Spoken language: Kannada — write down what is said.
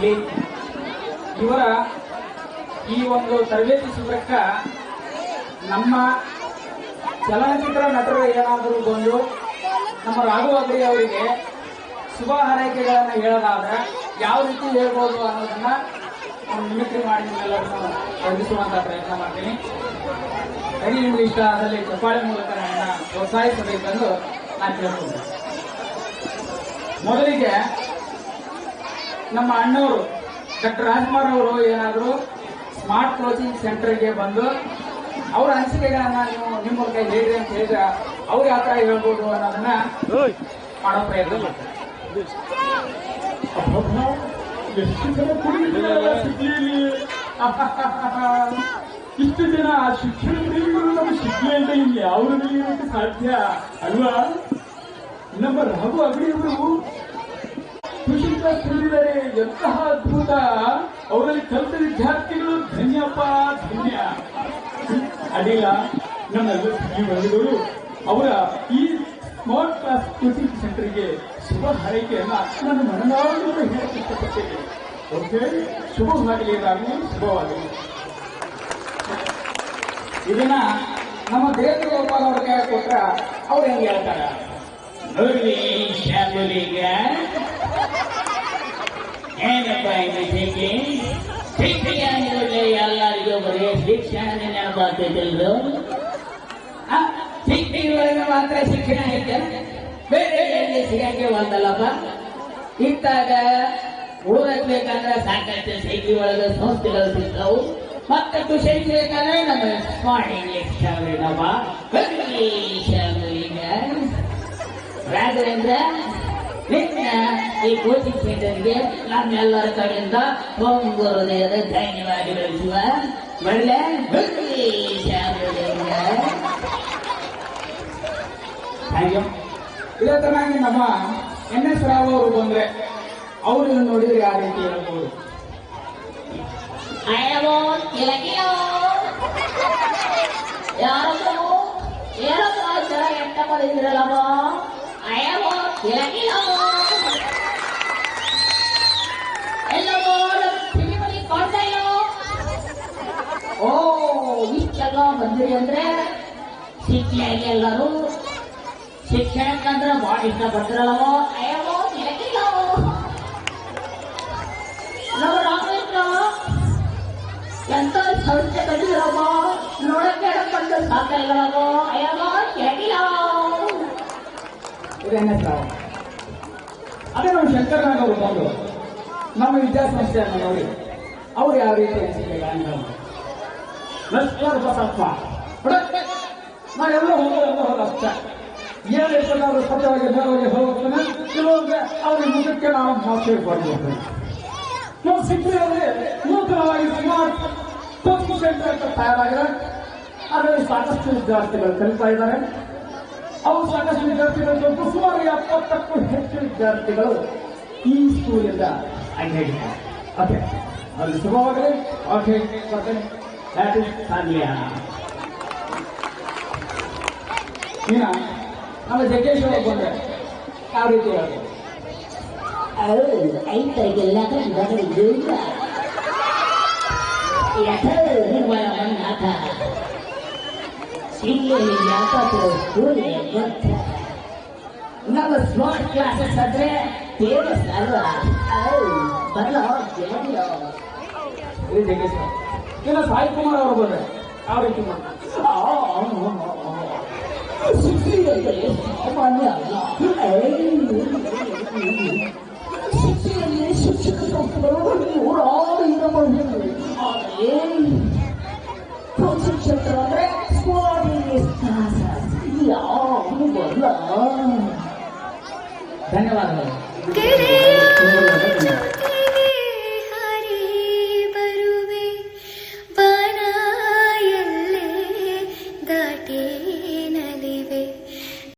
ಇಲ್ಲಿ ಇವರ ಈ ಒಂದು ತರಬೇತಿ ಶಿಬಿರಕ್ಕ ನಮ್ಮ ಚಲನಚಿತ್ರ ನಟರು ಏನಾದರೂ ಬಂದು ನಮ್ಮ ರಾಘವಾಗ್ರಿ ಅವರಿಗೆ ಶುಭ ಹಾರೈಕೆಗಳನ್ನು ಹೇಳೋದಾದ್ರೆ ಯಾವ ರೀತಿ ಹೇಳ್ಬೋದು ಅನ್ನೋದನ್ನ ಮಿಮಿಕ್ರಿ ಮಾಡಿ ನಿಮ್ಮೆಲ್ಲರನ್ನು ಒದಗಿಸುವಂತ ಪ್ರಯತ್ನ ಮಾಡ್ತೀನಿ. ಕಡಿ ನಿಮ್ಗೆ ಇಷ್ಟ ಅದರಲ್ಲಿ ಚಪ್ಪಾಳೆ ಮೂಲಕ ನನ್ನ ಪ್ರೋತ್ಸಾಹಿಸಬೇಕೆಂದು ನಾನು ಕೇಳ್ತೀನಿ ಮೊದಲಿಗೆ ನಮ್ಮ ಅಣ್ಣವರು ಡಾಕ್ಟರ್ ರಾಜ್ಕುಮಾರ್ ಅವರು ಏನಾದರೂ ಸ್ಮಾರ್ಟ್ ಕೋಚಿಂಗ್ ಸೆಂಟರ್ಗೆ ಬಂದು ಅವ್ರ ಅನಿಸಿಕೆಗಳನ್ನ ನೀವು ನಿಮ್ಮ ಮೂಲಕ ಹೇಳ್ರಿ ಅಂತ ಹೇಳಿದ್ರೆ ಅವ್ರು ಯಾವ ಥರ ಹೇಳ್ಬೋದು ಅನ್ನೋದನ್ನ ಮಾಡೋ ಪ್ರಯತ್ನ ಮಾಡ್ತಾರೆ. ಇಷ್ಟು ಜನ ಶಿಕ್ಷಣ ಶಿಕ್ಷಣ ಇಲ್ಲಿ ಯಾವುದರಲ್ಲಿ ಇರೋಕ್ಕೆ ಸಾಧ್ಯ ಅಲ್ವಾ? ನಮ್ಮ ರಾಘು ಅಗಡಿಯವರು ಕೃಷಿ ಕ್ಲಾಸ್ ತಿಳಿದಿದ್ದಾರೆ ಎಂತಹ ಅದ್ಭುತ. ಅವರಲ್ಲಿ ಕಲಿತ ವಿದ್ಯಾರ್ಥಿಗಳು ಧನ್ಯಪ್ಪ, ಧನ್ಯ. ಅಡಿಲ್ಲ ಸಿಡ್ಲಿ ವರ್ಗಗಳು ಅವರ ಈ ಸ್ಮಾರ್ಟ್ ಕ್ಲಾಸ್ ಕೋಚಿಂಗ್ ಸೆಂಟರ್ಗೆ ಶುಭ ಹಾರೈಕೆಯನ್ನ ನಾನು ಮನನಾಡು ಹೇಳಕ್ಕೆ ಇಷ್ಟಪಡ್ತೇನೆ. ಓಕೆ? ಶುಭವಾಗಲಿ ನಾನು ಶುಭವಾಗಲಿ. ಇದನ್ನ ನಮ್ಮ ದೇವೇಂದ್ರ ಗೋಪಾಲ್ ಅವ್ರ ಕೈ ಕೊಟ್ರ ಅವ್ರು ಹೆಂಗ್ ಹೇಳ್ತಾರೆ? ನೋಡ್ರಿ ಶಾಂಗುಲಿಗ ಏನಪ್ಪ ಇದಕ್ಕೆ ಶಿಕ್ಷಣ ಅಂದ್ರೆ ಎಲ್ಲರಿಗೂ ಬರೀ ಶಿಕ್ಷಣ ನೆನಪಾಗ್ತೈತಿಲ್ರು ಒಳಗೆ ಮಾತ್ರ ಶಿಕ್ಷಣ ಐತೆ ಬೇರೆ ಎಲ್ಲಿ ಸಿಗಕ್ಕೆ ಒಂದಲ್ಲಪ್ಪ ಇತ್ತಾಗ ಓದಕ್ಬೇಕಂದ್ರೆ ಸಾಕಷ್ಟು ಸಿಟಿ ಒಳಗೆ ಸಂಸ್ಥೆಗಳು ಸಿಗ್ತಾವು ಮತ್ತೆ ಬೇಕಾದ್ರೆ ನಮ್ಮ ಸ್ಮಾರ್ಟ್ ಇಂಗ್ಲಿಷ್ ಶಾಲೆನಪ್ಪ ಇಂಗ್ಲಿಷ್ ರಾಘವೇಂದ್ರ ನಿನ್ನ ಈ ಕೋಚಿಂಗ್ ಸೆಂಟರ್ಗೆ ನಮ್ಮೆಲ್ಲರ ಕಡೆಯಿಂದ ಹೃದಯದ ಧನ್ಯವಾದಗಳು ಶಿವ ಒಳ್ಳೆ ಹಾಗೆ ಇದೇ ತರನಾಗಿ ನಮ್ಮ ಎನ್ ಎಸ್ ರಾವ್ ಅವರು ಬಂದ್ರೆ ಅವ್ರು ನೋಡಿದ್ರೆ ಯಾವ ರೀತಿ ಹೇಳ್ಬೋದು. ಅಯ್ಯೋ ಇಲಗಿಯೋ ಯಾರದು ಏನಪ್ಪ ಚೆನ್ನಾಗಿ ಎಂಟ ಮಾಡಿದಿರಲ್ಲವ ಓ ಅಂದ್ರೆ ಶಿಕ್ಷೆಯಾಗಿ ಎಲ್ಲರೂ ಶಿಕ್ಷಣಕ್ಕಂದ್ರೆ ಭಾಳ ಇಷ್ಟಪಡ್ತಿರಲ್ಲವೋ ಅಯ್ಯೋ ಎನ್ ಎಸ್ ರಾವ್ ಅದೇ ನಮ್ಮ ಶಂಕರನಾಗ್ ಅವರು ಬಂದು, ನಮ್ಮ ವಿದ್ಯಾಸಂಸ್ಥೆಯನ್ನು ನೋಡಿ ಅವ್ರು. ಯಾವ ರೀತಿ ಅನಿಸಿಕೆಗಳನ್ನ ನಸ್ಕರ್ ಬಸಪ್ಪ ನಾವೆಲ್ಲ ಹೋಗೋದೆಲ್ಲ ಹೋಗಷ್ಟ ಏನು ಇರ್ತದೆ ಅವರು ಸತ್ಯವಾಗಿ ಬೇರೆಯವರಿಗೆ ಹೋಗ್ತಾನೆ ಕೆಲವೊಂದು ಅವ್ರ ಮುಖಕ್ಕೆ ನಾವು ಮಾತು ಬರ್ಬೋದು ನಮ್ಮ ಸಿಕ್ಕಿದ್ರೆ ನೂತನವಾಗಿ ಸ್ಮಾರ್ಟ್ ಕೋಚಿಂಗ್ ಸೆಂಟರ್ ಅಂತ ತಯಾರಾಗಿದೆ ಅದರಲ್ಲಿ ಸಾಕಷ್ಟು ವಿದ್ಯಾರ್ಥಿಗಳು ಕಲಿತಾ ಇದ್ದಾರೆ. ಅವು ಸಾಕಷ್ಟು ವಿದ್ಯಾರ್ಥಿಗಳು ಸ್ವಲ್ಪ ಸುಮಾರು ಎಪ್ಪತ್ತಕ್ಕೂ ಹೆಚ್ಚು ವಿದ್ಯಾರ್ಥಿಗಳು ಈ ಸ್ಕೂಲಿಂದ ಆಗಿದ್ದಾರೆ ಓಕೆ ಅಲ್ಲಿ ಶುಭವಾಗಲಿ ಓಕೆ ಬರ್ತೇನೆ ಹ್ಯಾಪಿ ಸಾಧ್ಯ ಇನ್ನ ನಮ್ಮ ಜಗ್ಗೇಶ್ ಅವರು ಬಂದ್ರೆ ಯಾವ ರೀತಿ ಹೇಳ್ಬೋದು ಐತರಿಗೆಲ್ಲ ಕಟ್ಟಿಲ್ಲ ನಿರ್ಮಲ ಮನ್ನಾಥ ಇಲ್ಲಿ ಯಾಕೋ ಸ್ಕೂಲೇ ಗೊತ್ತ ನಮ್ಮ ಸ್ಮಾರ್ಟ್ ಕ್ಲಾಸಸ್ ಅಂದ್ರೆ ಫೇಮಸ್ ಅಲ್ವಾ ಬರಲೋ ಕೇಳಿಯೋ ಇದು ಜಗ್ಗೇಶ್ ಅವರು. ಇನ್ನು ಸಾಯಿ ಕುಮಾರ್ ಅವರು ಬಂದ್ರೆ ಯಾವ ರೀತಿ ಮಾಡ್ತಾರೆ ಶಿಕ್ಷೆಯಲ್ಲಿ ಸಾಮಾನ್ಯ ಅಲ್ಲ ಶಿಕ್ಷೆಯಲ್ಲಿ ಶಿಕ್ಷಕ ಸಂಸ್ಥೆಗಳು ನೂರಾರು ಇರಬಹುದು ಆದರೆ ಕೋಚಿಂಗ್ ಸೆಂಟರ್ ಅಂದ್ರೆ 三三三幺，我冷，来一个吧，哥。给力！